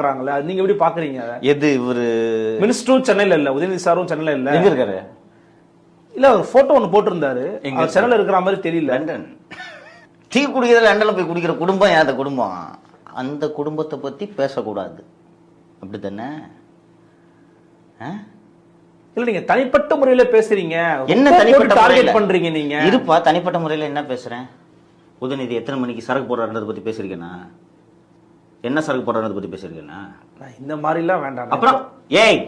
பண்றாங்கல்ல அது நீங்க எப்படி பாக்குறீங்க எது இவரு? மினிஸ்டரும் சென்னையில இல்ல உதயநிதி சாரும் சென்னையில இல்ல. எங்க இருக்காரு? இல்ல ஒரு போட்டோ ஒன்னு போட்டிருந்தாரு. எங்க சென்னையில இருக்கிற மாதிரி தெரியல. லண்டன். டீ குடிக்கிற லண்டன்ல போய் குடிக்கிற குடும்பம் யாத குடும்பம்? அந்த குடும்பத்தை பத்தி பேசக்கூடாது. அப்படித்தானே? ஆ? இல்ல நீங்க தனிப்பட்ட முறையில பேசுறீங்க. என்ன தனிப்பட்ட டார்கெட்? பண்றீங்க நீங்க? இருப்பா தனிப்பட்ட முறையில என்ன பேசுறேன்? உதயநிதி எத்தனை மணிக்கு சரக்கு போடுறாருன்றதை பத்தி பேசியிருக்கேனா? என்ன சரக்கு போடுறாருன்றதை பத்தி பேசியிருக்கேனா நான் இந்த மாதிரி எல்லாம் வேண்டாம். அப்புறம் ஏய்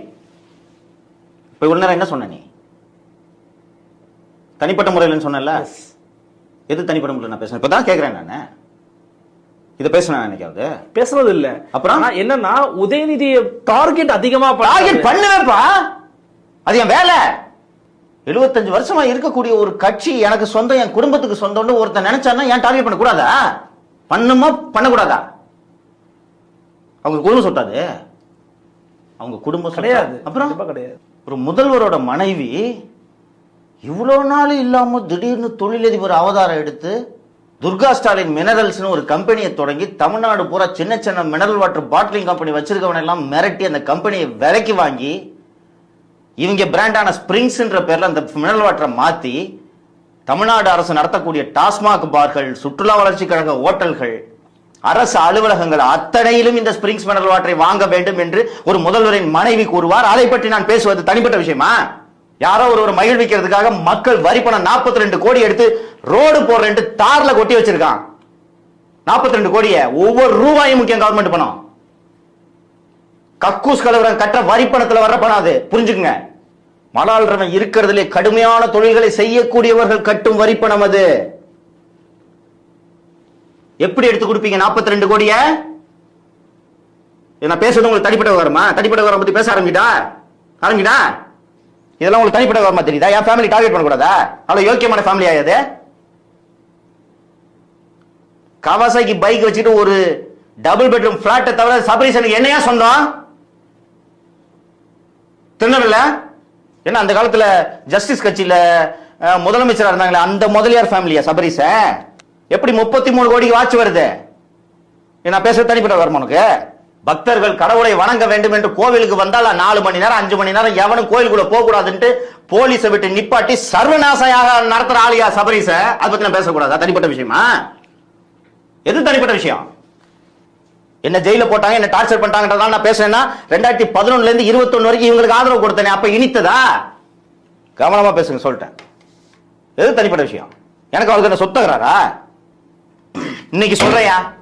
இப்ப இவ்வளவு நேரம் என்ன சொன்ன நீ? தனிப்பட்ட முறையிலன்னு சொன்னல. எது தனிப்பட்ட முறையில் நான் பேசுறேன் இப்பதான் கேக்குறேன் நானு. இதை பேசுனேன் என்னைக்காவது பேசுறது இல்ல அப்புறம்? என்னன்னா உதயநிதிய டார்கெட் அதிகமா டார்கெட் பண்றாரு. பண்ணுவேப்பா அது என் வேலை. 75 வருஷமா இருக்கக்கூடிய ஒரு கட்சி எனக்கு சொந்தம் என் குடும்பத்துக்கு சொந்தம்னு ஒருத்தன் நினைச்சான்னா ஏன் டார்கெட் பண்ணக்கூடாதா? பண்ணுமா? பண்ணக்கூடாதா? அவங்க குடும்பம் சொத்தாது. அவங்க குடும்பம்? கிடையாது. அப்புறம்? கிடையாது. ஒரு முதல்வரோட மனைவி இவ்வளவு நாள் இல்லாம திடீர்னு தொழிலதிபர் அவதாரம் எடுத்து துர்கா ஸ்டாலின் மினரல்ஸ்னு ஒரு கம்பெனியை தொடங்கி தமிழ்நாடு பூரா சின்ன சின்ன மினரல் வாட்டர் பாட்டிலிங் கம்பெனி வச்சிருக்கவன எல்லாம் மிரட்டி அந்த கம்பெனியை விலைக்கு வாங்கி இவங்க பிராண்டான ஸ்பிரிங்ஸ்ன்ற பேர்ல அந்த மினரல் வாட்டரை மாத்தி தமிழ்நாடு அரசு நடத்தக்கூடிய டாஸ்மாக் பார்கள் சுற்றுலா வளர்ச்சி கழக ஓட்டல்கள் அரசு அலுவலகங்கள் அத்தனையிலும் இந்த ஸ்பிரிங்ஸ் மினரல் வாட்டரை வாங்க வேண்டும் என்று ஒரு முதல்வரின் மனைவி கூறுவார். அதை பற்றி நான் பேசுவது தனிப்பட்ட விஷயமா? யாரோ ஒரு ஒரு மகிழ்விக்கிறதுக்காக மக்கள் வரி பணம் 42 ரெண்டு கோடி எடுத்து ரோடு போடுறேன்ட்டு தார்ல கொட்டி வச்சிருக்கான். 42 ரெண்டு கோடியை. ஒவ்வொரு ரூபாயும் முக்கியம் கவர்மெண்ட் பணம். கக்கூஸ் கலவரம் கட்ட வரி பணத்துல வர்ற பணம் அது. புரிஞ்சுக்குங்க. மலால்றவன் இருக்கிறதுலே கடுமையான தொழில்களை செய்யக்கூடியவர்கள் கட்டும் வரி பணம் அது. எப்படி எடுத்து கொடுப்பீங்க 42 ரெண்டு கோடிய நான் பேசுறது உங்களுக்கு தனிப்பட்ட விவரமா தனிப்பட்ட விவரம் பத்தி பேச ஆரம்பிக்கிட்டா ஆரம்பிக்கிட்டா இதெல்லாம் உங்களுக்கு தனிப்பட்ட விவரமா தெரியுதா? என் ஃபேமிலி டார்கெட் பண்ணக்கூடாதா? அவ்வளவு யோக்கியமான ஃபேமிலி ஆயாது கவாசாக்கி பைக் வச்சுட்டு ஒரு டபுள் பெட்ரூம் பிளாட்டை தவிர சபரீசனுக்கு என்னையா சொந்தம்? திருநெல்வேல என்ன அந்த காலத்துல ஜஸ்டிஸ் கட்சியில முதலமைச்சராக முதலமைச்சரா இருந்தாங்களே அந்த முதலியார் ஃபேமிலியா சபரீச எப்படி முப்பத்தி மூணு கோடிக்கு வாட்ச் வருது? நான் பேசுறது தனிப்பட்ட வருமா உனக்கு? பக்தர்கள் கடவுளை வணங்க வேண்டும் என்று கோவிலுக்கு வந்தால் நாலு மணி நேரம் அஞ்சு மணி நேரம் எவனும் கோயிலுக்குள்ள போக கூடாதுன்ட்டு போலீஸை விட்டு நிப்பாட்டி சர்வநாசையாக நடத்துற ஆளியா சபரிச? அதை பத்தி நான் பேசக்கூடாதா. தனிப்பட்ட விஷயமா? எது தனிப்பட்ட விஷயம்? என்ன ஜெயில போட்டாங்க என்ன டார்ச்சர் பண்ணிட்டாங்கன்றதால நான் பேசுறேன்னா ரெண்டாயிரத்தி பதினொன்னுல இருந்து இருபத்தொன்னு வரைக்கும் இவங்களுக்கு ஆதரவு கொடுத்தனே அப்ப இனித்ததா? கவனமா பேசுங்க சொல்லிட்டேன். எது தனிப்பட்ட விஷயம்? எனக்கு அவருக்கு என்ன சொத்தகிறாரா இன்னைக்கு சொல்றையா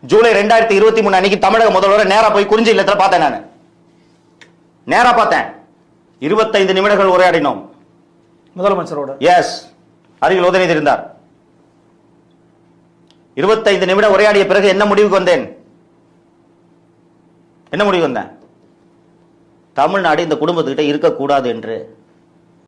ஜூலை ரெண்டாயிரத்தி இருபத்தி மூணு அன்னைக்கு தமிழக முதல்வரை நேரா போய் குறிஞ்சி இல்லத்துல பார்த்தேன் நான். நேரா பார்த்தேன். இருபத்தைந்து நிமிடங்கள் உரையாடினோம். முதலமைச்சரோட. எஸ் அருகில் உதயநிதி இருந்தார். இருபத்தைந்து நிமிடம் உரையாடிய பிறகு என்ன முடிவுக்கு வந்தேன்? என்ன முடிவு வந்தேன்? தமிழ்நாடு இந்த குடும்பத்துக்கிட்ட இருக்கக்கூடாது என்று.